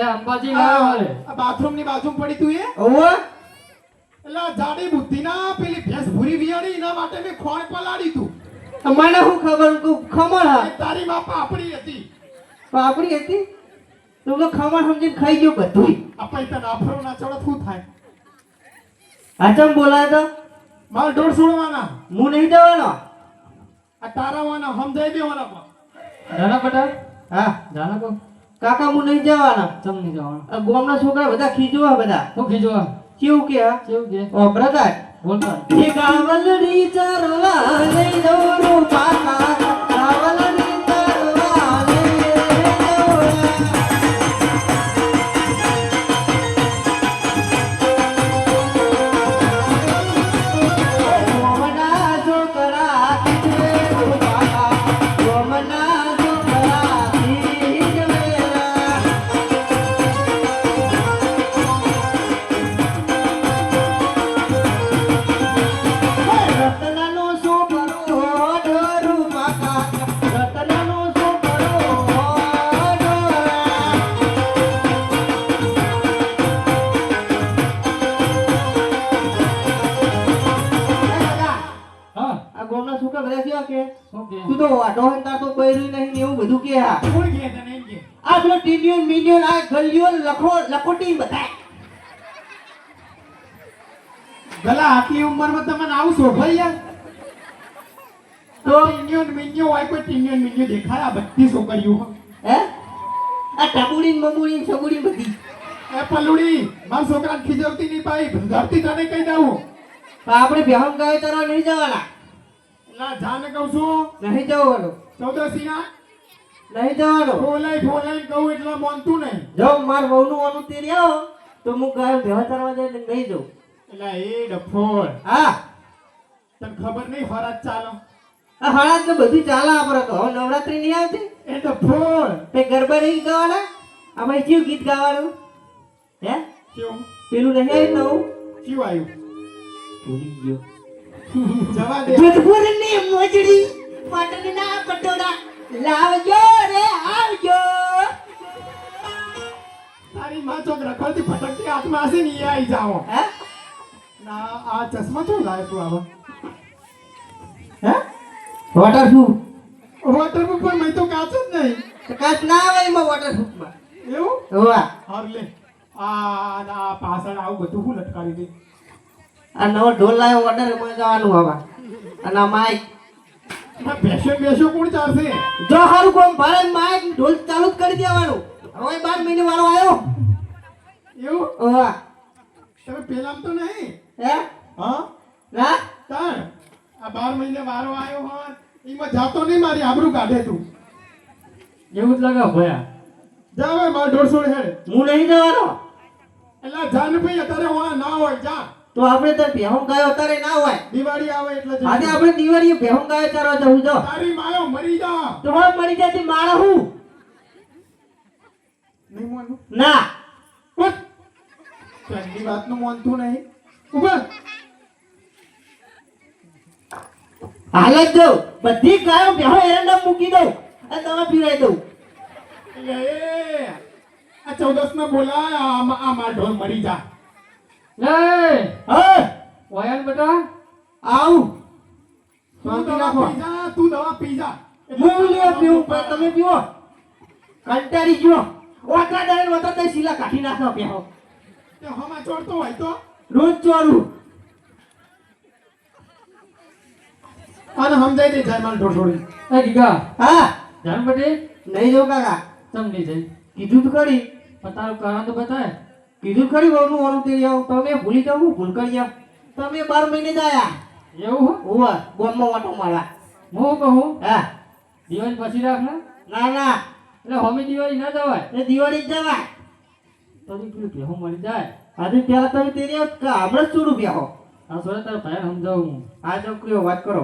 એ એટલે અંબાજી ના બાથરૂમની બાજુ પડી તું એ? ઓવો એટલે જાડી બુદ્ધિ ના પેલી ભેંસ ભૂરી વિયાણી એના માટે મેં ખોણ પલાડી તું. મને શું ખબર? તું ખમણ હા. તારી માં પાપડી હતી. પાપડી હતી? તું તો ખમણ સમજીને ખાઈ ગયો બધું આપણે તને આફરો ના ચડો શું થાય? આચમ બોલાય તો? મારે ઢોર છોડવાના હું નહીં દેવાનો? આ તારાવાના સમજાઈ દેવાના પણ. જાના પટા હા. જાના કો કાકા હું નહીં જવાના? ચમ નહીં જવાનું ગામના છોકરા બધા ખીજવા બધા. હું ખીજવા? કેવું કે? કેવું કે? Oh brother. બોલતા એ ગાવલડી ચરવા લઈ દોરું ગલા આટલી ઉંમરમાં તમને આવું શોભાય યાર. તો ટીન્યો ને મિન્યો હોય કોઈ ટીન્યો મિન્યો દેખાય આ બધી છોકરીઓ હે. આ ટબુડી બબુડી છબુડી બધી. એ પલુડી મારા છોકરાને ખીજવતી નહીં પાઈ ધરતી તને કહી દઉં. પણ આપણે બેહમ ગાય તરવા નહીં જવાના. ના જાને કહું છું. નહીં જવાનું. ચૌદસીના નહીં જવાનું. ફોલાઈ ફોલાઈ કહું એટલે માનતું નહીં. જો માર વહુનું આનું તેરી આવો તો હું ગાય બેહા તરવા જાય નહીં જઉં. એટલે એ ડફોળ હા. તને ખબર નહીં ફરજ ચાલો? આ હળાદ ને બધું ચાલે આપણે તો. હવે નવરાત્રી નહીં આવતી એ ડફોળ તે ગરબા નહીં ગાવાના? આપણે કયું ગીત ગાવાનું? હે? કેવું? પેલું નહીં આવ્યું આવ્યું? ભૂલી ગયો. જવા દે. જોધપુરની મોજડી પાટણના પટોળા. લાવજો રે આવજો. તારી માં ચોક રખડતી ફટકતી હાથમાં હશે ને એ આવી જાઓ. હે? ના આ ચશ્મા તો લાવે તું આવા? હે? વોટરપ્રૂફ વોટર પર મેં તો કાચ જ નહીં. કાચ ના આવે એમાં વોટરપ્રૂફમાં એવું? હોવા. હાર લે. આ ના પાછળ આવું બધું હું લટકાવી દે આ નવો ઢોલ લાવ્યો વોટર એમાં જવાનું હવે. અને આ માઇક બેસો બેસો કોણ ચાલશે? જો હારું કોમ ભારે માઇક ઢોલ ચાલુ જ કરી દેવાનું. હવે બાર મહિને વાળો આવ્યો. એવું? હા તમે પેલા તો નહીં? હે? હા? ના તાણ? આ બાર મહિને વારો આવ્યો હોત એમાં જાતો નહીં મારી આબરૂ કાઢે તું. એવું જ લાગે ભયા. જા હવે માર દોઢસો હેડ. હું નહીં જવાનો? એટલે જાન ભાઈ અત્યારે હું ના હોય જા. તો આપણે તો ભેહું ગાયો અત્યારે ના હોય. દિવાળી આવે એટલે. આજે આપણે દિવાળીએ ભેહું ગાયો ચારો જવું જો તારી માયો મરી જા. તો હવે મરી જતી માળા હું? નહીં મોનું ના. પેલી વાતનું મોનતું નહીં. હાલ જ દઉં બધી ગાયો બેહો એરંડા મૂકી દઉં અને તમે પીવાઈ દઉં. આ ચૌદસ ને બોલાય આ આ માર ઢોર મરી જા. લે! હા? વયાન બેટા. આવ. તું શાંતિ દવા રાખો. પી જા તું દવા પી જા. હું લે પીવું પણ તમે પીવો. કંટાળી ગયો. ઓટલા ડાયર વતા તે શીલા કાઢી નાખો બેહો. તે હમા ચોરતો હોય તો? રોજ ચોરું અને સમજાઈ દે થાય માર થોડું એ ગીગા. હા. જાન પટેલ નહીં જવું કાકા. સમજી જાય કીધું તો ખરી. પણ તારું કારણ તો બતાય. કીધું કરી વહુનું ઓનું તે જાવ તમે ભૂલી જાવ હું ભૂલ કરી જાવ તમે બાર મહિને જ આવ્યા એવું હો? ઓવા ગોમમાં વાટો મારા. હું કહું? હા. દિવાળી પછી રાખ ને. ના ના. એટલે હોમી દિવાળી ના જવાય. એ દિવાળી જ જવાય. તો પેલું ભેહું મરી જાય. આજે પેલા તમે તેરી હમણાં શું બેહો. આ સોરે તારા ભાઈ સમજાવું હું. આ છોકરીઓ વાત કરો.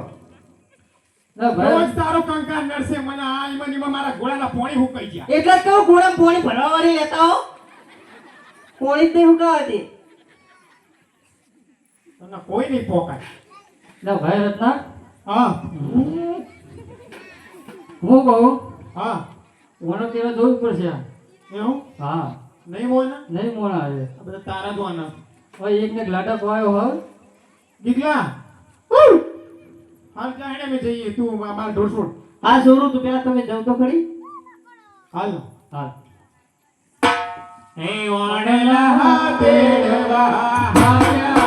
તારો કંકાર નડશે મને. આ ને મારા ઘોડાના પોણી હુકાઈ ગયા. એટલે કહું ગોળામાં પાણી ભરવા વાળી લેતા હો. પાણી હુકાવાતી. કોઈ નહીં પોકાય. ના ભાઈ રત્ના? હા. હું કહું? હા. ઓનો તેવા જવું પડશે એવું? હા. નહીં મોના નહીં મોણા આવે બધા તારા જોવાના હવે એક ને એક લાટા પવાયો હવે. ગીગલા. હાલ હેડે મેં જઈએ. તું મારા ઢોરસોડ હા સોરું તું પેલા તમે જાવ તો ખરી. હાલ. હા હે વાણલા તેડવા હાલ્યા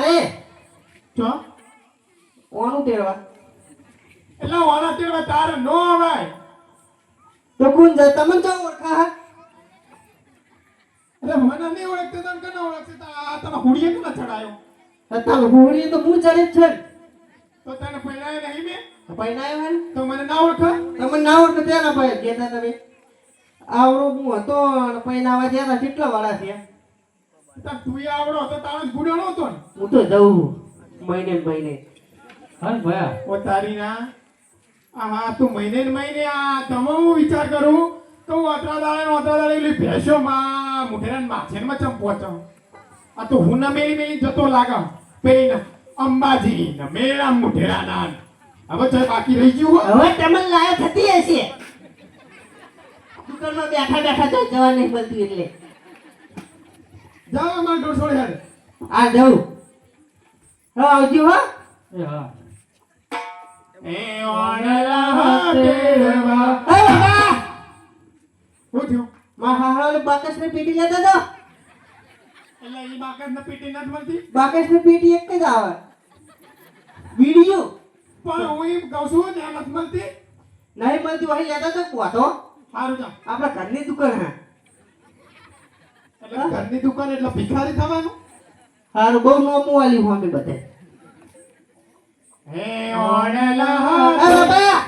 હું? આવું ના રે ચો ઓનું તેડવા. એટલે ઓના તેડવા તારે નો અવાય. તો કોણ જાય તમને તો ઓળખા હા? અરે મને નહીં ઓળખતો તને કને ઓળખશે તો આ તને હુડીએ કેમ ચડાયો? તમે હુડીએ તો હું ચડે છે. તો તને પહેરાયો નહીં મેં? પૈણાયો હે ને? તો મને ના ઓળખો? તમે ના ઓળખો ત્યાં ભાઈ કહેતા તમે. આવડો હું હતો થયા હતા કેટલા વાળા થયા? તાર તું આવડો તો તારો ગુડાણો હતો હું તો જઉં મહિને મહિને. હા ને ભયા. ઓ તારી ના આ તું મહિને મહિને આ તમે હું વિચાર કરું? તો હું અતરા દાડે અતરા દાડે એલી ભેંસો માં મુઠેરા માછેરમાં ચમ પહોંચો આ તો હું ના મેલી મેલી જતો લાગે પેલી ના અંબાજી ને મેળા મુઠેરા ના. હવે ચાલ બાકી રહી ગયું હવે તમને લાયક થતી હશે. દુકાનમાં બેઠા બેઠા જવા નહીં મળતી એટલે. અમારે ડોસોડ હેડ આ જવું હા આવજો હા. એ હા. એ ઓણલા બાબા! થયું? મારા બાકસને પેટી લેતા તો. એટલે ઈ બાકસ ને પીટી નથી મળતી? બાકસને પેટી એક જ આવે. વીડિયો. પણ હું એમ કહું છું ને નથી મળતી? નહીં મળતી વહી લેતા તો કોતો સારું જા આપણા ઘરની દુકાન હા. એટલે ઘરની દુકાન એટલે ભિખારી થવાનું? હારું બહુ નોમું વાલી હું બધે. હે ઓણલા અરે બા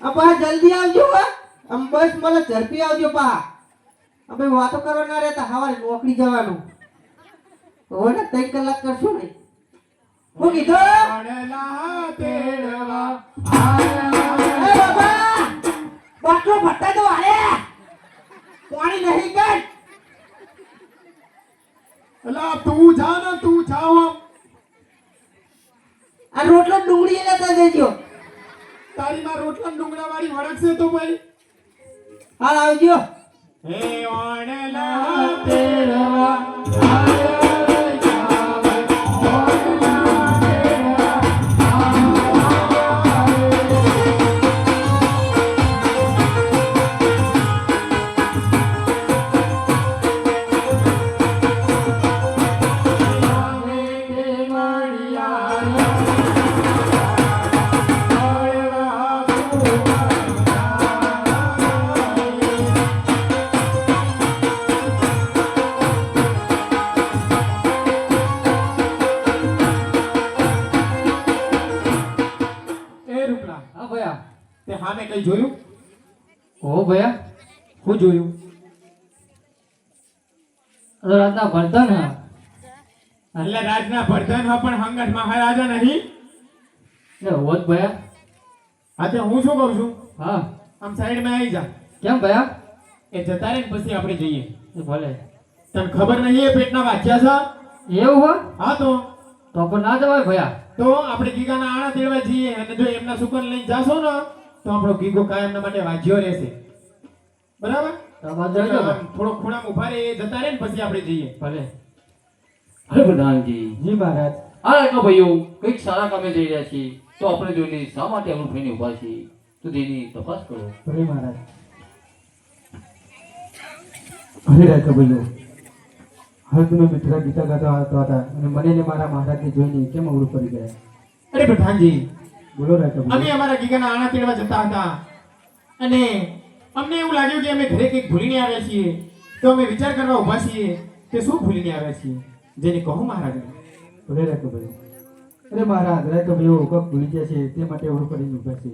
અપા જલ્દી આવજો હા. આમ બસ મને ઝડપી આવજો પા અમે વાતો કરવા ના રહેતા હવારે નોકરી જવાનું. હો ને ત્રણ કલાક કરશો ને. હું કીધું? ઓણલા તેડવા એ બાબા બાટલો ફટા દો અરે પાણી નહીં કર અલા તું જા ને તું જાવ આ રોટલો ડુંગળી લેતા જજો. તારી માં રોટલા ડુંગળા વાળી વળગશે તો ભાઈ હાલ આવજો. હે ઓણલા તેડવા તે જોયું? ઓ ભયા હું જોયું? રાતના ભરતા ને એટલે રાજના ભરધન હા પણ હંગત મહારાજા નહીં એટલે હોત ભયા. આજે હું શું કહું છું? હા. આમ સાઈડમાં આવી જા. કેમ ભયા? એ જતા રહે પછી આપણે જઈએ. ભલે. તને ખબર નહીં એ પેટના વાંચ્યા છે? એવું હોય હા તો? તો પણ ના જવાય ભયા. તો આપણે ગીગાના આણા તેડવા જઈએ અને જો એમના સુકન લઈને જાશો ને તો આપણો ગીગો કાયમના માટે વાંચ્યો રહેશે. બરાબર? થોડો ખૂણામાં ઊભા રહે જતા રહે ને પછી આપણે જઈએ. ભલે. હરે પ્રધાનજી. જી મહારાજ. આ એટલો ભાઈઓ કંઈક સારા કામે જઈ રહ્યા છીએ તો આપણે જોઈને શા માટે અમુક થઈને ઊભા છીએ. તો તેની તપાસ કરો. ભલે મહારાજ. હરે રાખો ભાઈઓ. હવે તમે મિત્ર ગીતા ગાતા હતા અને મને ને મારા મહારાજને જોઈને કેમ અવરું પડી ગયા? અરે પ્રધાનજી બોલો રાજા અમે અમારા ગીગાના આણા પીડવા જતા હતા. અને અમને એવું લાગ્યું કે અમે ઘરે કંઈક ભૂલીને આવ્યા છીએ. તો અમે વિચાર કરવા ઊભા છીએ કે શું ભૂલીને આવ્યા છીએ? જેને કહો મહારાજ. બોલે રાખો ભાઈ અરે મહારાજ રાજા ભાઈઓ કપ ભૂલી ગયા છે તે માટે અવરું કરીને ઊભા છે.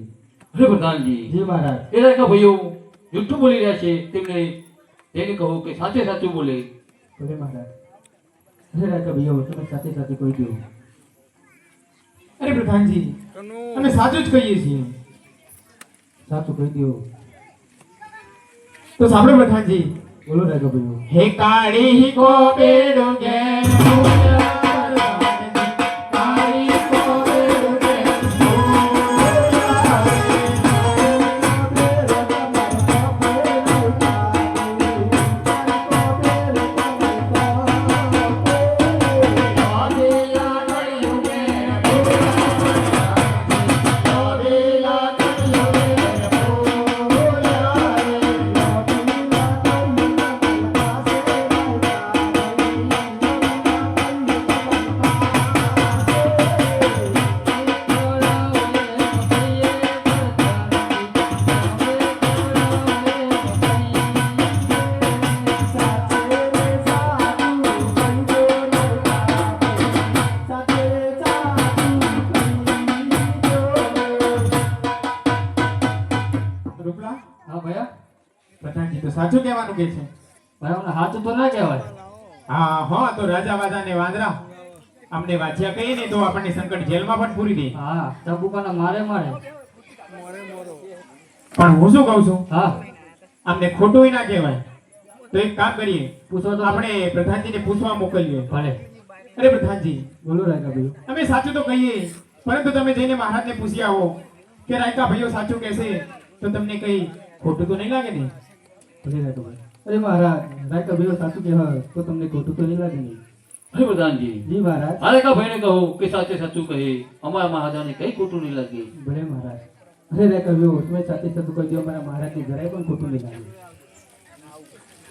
અરે પ્રધાનજી. જી મહારાજ. એ લાયકા ભાઈઓ જુઠ્ઠું બોલી રહ્યા છે તેમને તેને કહો કે સાચે સાચું બોલે. બોલે મહારાજ. અરે ભાઈઓ તમે સાથે સાથે કહી દો. અરે પ્રધાનજી અમે સાચું જ કહીએ છીએ. સાચું કહી દો તો સાંભળો પ્રધાનજી. બોલો રાઘવભાઈ. હે કાળી કો બેડો કે છે. મને તો ના કહેવાય. હા હા તો રાજા વાજા ને વાંદરા. અમને વાંચ્યા કહીએ ને તો આપણને સંકટ જેલમાં પણ પૂરી દે. હા ટપુકાના મારે મારે. પણ હું શું કહું છું? હા. અમને ખોટું ના કહેવાય. તો એક કામ કરીએ. પૂછો તો. આપણે પ્રધાનજીને પૂછવા મોકલીએ. ભલે. અરે પ્રધાનજી. બોલો રાયકા ભાઈ અમે સાચું તો કહીએ પરંતુ તમે જઈને મહારાજને પૂછી આવો કે રાયકા ભાઈઓ સાચું કહેશે તો તમને કઈ ખોટું તો નહીં લાગે ને? ભલે રાયકા ભાઈ અરે મહારાજ રાજા ભાઈઓ સાચું કહેવાય તો તમને ખોટું તો નહીં લાગે નહીં અરે પ્રધાનજી. જી મહારાજ. અરે કા ભાઈને કહો કે સાચે સાચું કહે અમારા મહારાજાને કઈ ખોટું નહીં લાગે. ભલે મહારાજ. અરે રાજા ભાઈઓ તમે સાચે સાચું કહી દો અમારા મહારાજને જરાય પણ ખોટું નહીં લાગે.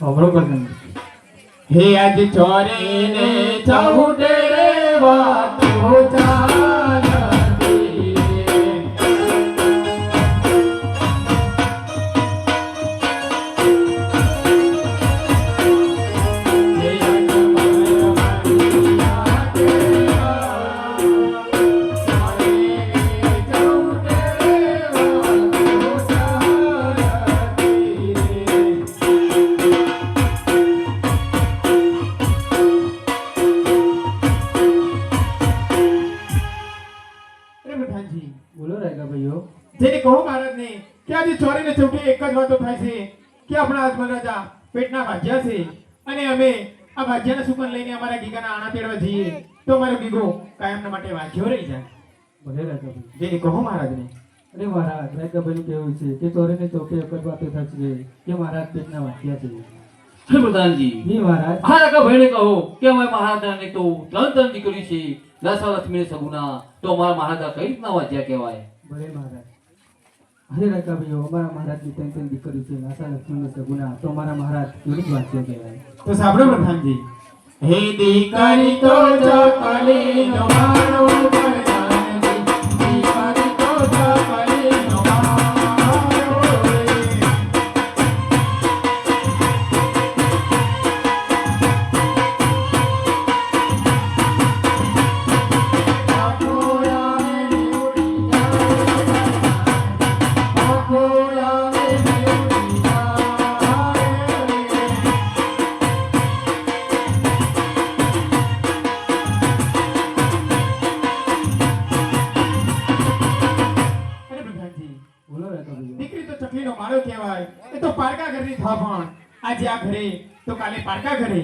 અવરો પ્રધાનજી હે આજ ચોરે ને ચૌડે રે વાતો આપણા હાથમાં હતા પેટના ભાજ્યા છે અને અમે આ ભાજ્યાના સુકન લઈને અમારા ગીગાના આણા તેડવા જઈએ. તો અમારો ગીગો કાયમના માટે વાંચ્યો રહી જાય. ભલે રાજા ભાઈ કહો મહારાજને. અરે મહારાજ રાજા ભાઈ કહેવું છે કે ચોરીને ચોકે એક જ વાતો થાય છે કે મહારાજ પેટના વાંચ્યા છે. અરે પ્રધાનજી. જી મહારાજ. હા કા ભાઈને કહો કે અમારા મહારાજાને તો ત્રણ ત્રણ દીકરી છે. દસા લક્ષ્મી સગુના. તો અમારા મહારાજા કઈ રીતના વાંચ્યા કહેવાય? ભલે મહારાજ. અરે રાજા ભાઈઓ અમારા મહારાજની ત્રણ ત્રણ દીકરી છે નાસા લક્ષ્મી સગુના તો અમારા મહારાજ કેવી જ વાંચ્યા કહેવાય તો સાંભળો પ્રધાનજી. હે દીકરી તો ચકલી નો મારો આજે આ ઘરે તો કાલે પારકા ઘરે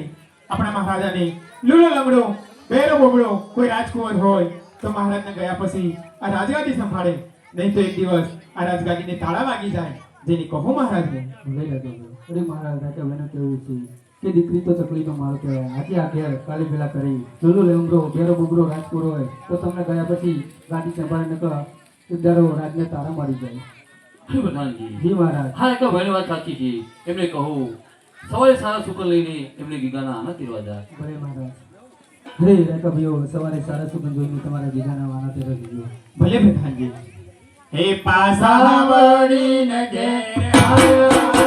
આપણા મહારાજાને લૂલો લંગડો બેરો બોબડો કોઈ રાજકુંવર હોય તો મહારાજને ગયા પછી આ રાજગાદી સંભાળે. નહીં તો એક દિવસ આ રાજગાદીને તાળા વાગી જાય જેની કહો મહારાજને. લઈ રાજા અરે મહારાજ રાજા મને કેવું છે કે દીકરી તો ચકલીનો માળો કહેવાય. આજે આ ઘેર કાલે પેલા કરી જોલો લેમડો બેરો બુબરો રાજપુર હોય તો તમને ગયા પછી ગાડી સંભાળે નકર દરો રાજને તારા મારી જાય. જી મહારાજ. હા તો ભાઈની વાત સાચી છે. એમને કહો સવારે સારા શુકર લઈને એમને ગીગાના આના તીરવા જાય. ભલે મહારાજ. અરે રાજા ભાઈઓ સવારે સારા સુગંધ જોઈને તમારા ગીગાના આના તેરા દીધો ભલે બેઠાજી હે પાસા વળીને ઘેર આવ્યા